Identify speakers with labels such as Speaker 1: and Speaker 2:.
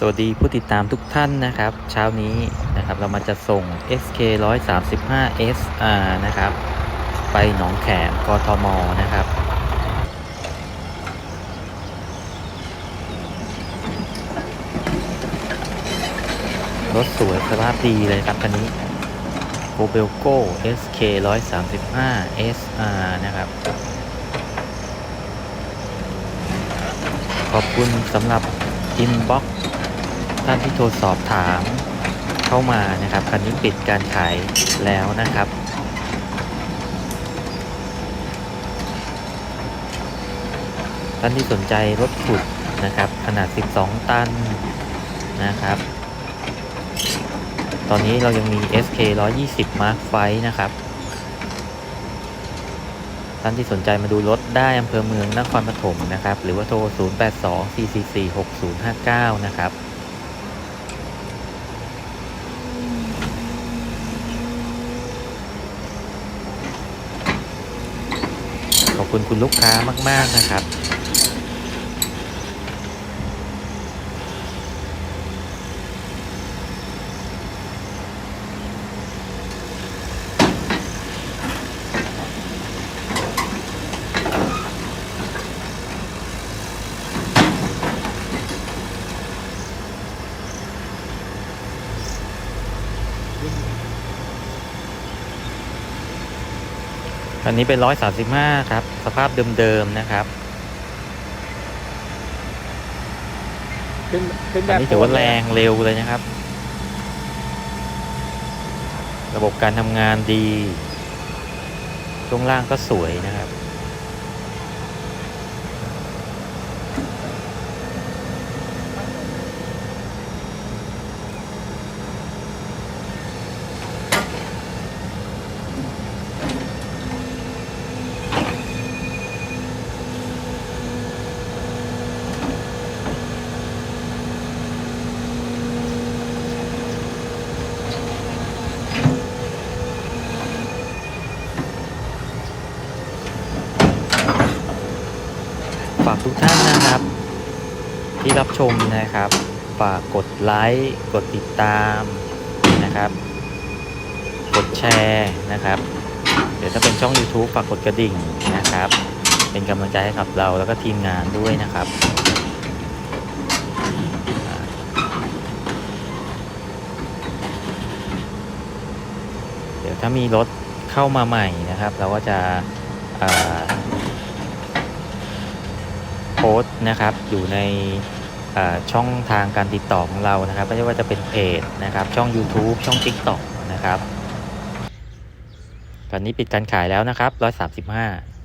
Speaker 1: สวัสดีผู้ติดตามทุกท่านนะครับ เช้านี้นะครับเรามาจะส่ง SK 135 SR นะครับ ไปหนองแขมกทมนะครับรถสวยสภาพดีเลยครับคันนี้โ o เบลโก้ SK 135 SR นะครับขอบคุณสำหรับ inbox ท่านที่โทรสอบถามเข้ามานะครับคันนี้ปิดการขายแล้วนะครับท่านที่สนใจรถขุดนะครับ ขนาด 12 ตันนะครับ ตอนนี้เรายังมี SK 120 Mark f i นะครับท่านที่สนใจมาดูรถได้อำเภอเมืองนครปฐมนะครับ หรือว่าโทร 082 444 6059 นะครับ ขอบ คุณคุณลูกค้ามาก ๆ นะครับ อันนี้เป็น135ครับ สภาพเดิมๆนะครับ
Speaker 2: ขึ้นขึ้นแบ
Speaker 1: อัน
Speaker 2: บ
Speaker 1: นี้ถือว่าแรงเร็วเลยนะครับ ระบบการทำงานดี ช่วงล่างก็สวยนะครับ ทุกท่านนะครับ ที่รับชมนะครับ ฝากกดไลค์กดติดตามนะครับ กดแชร์นะครับ เดี๋ยวถ้าเป็นช่อง YouTube ฝากกดกระดิ่งนะครับ เป็นกำลังใจให้กับเราแล้วก็ทีมงานด้วยนะครับเดี๋ยวถ้ามีรถเข้ามาใหม่นะครับ เราก็จะอ่า โพสต์นะครับ อยู่ในช่องทางการติดต่อของเรานะครับ ไม่ว่าจะเป็นเพจนะครับ ช่อง YouTube ช่อง TikTok นะครับ ตอนนี้ปิดการขายแล้วนะครับ135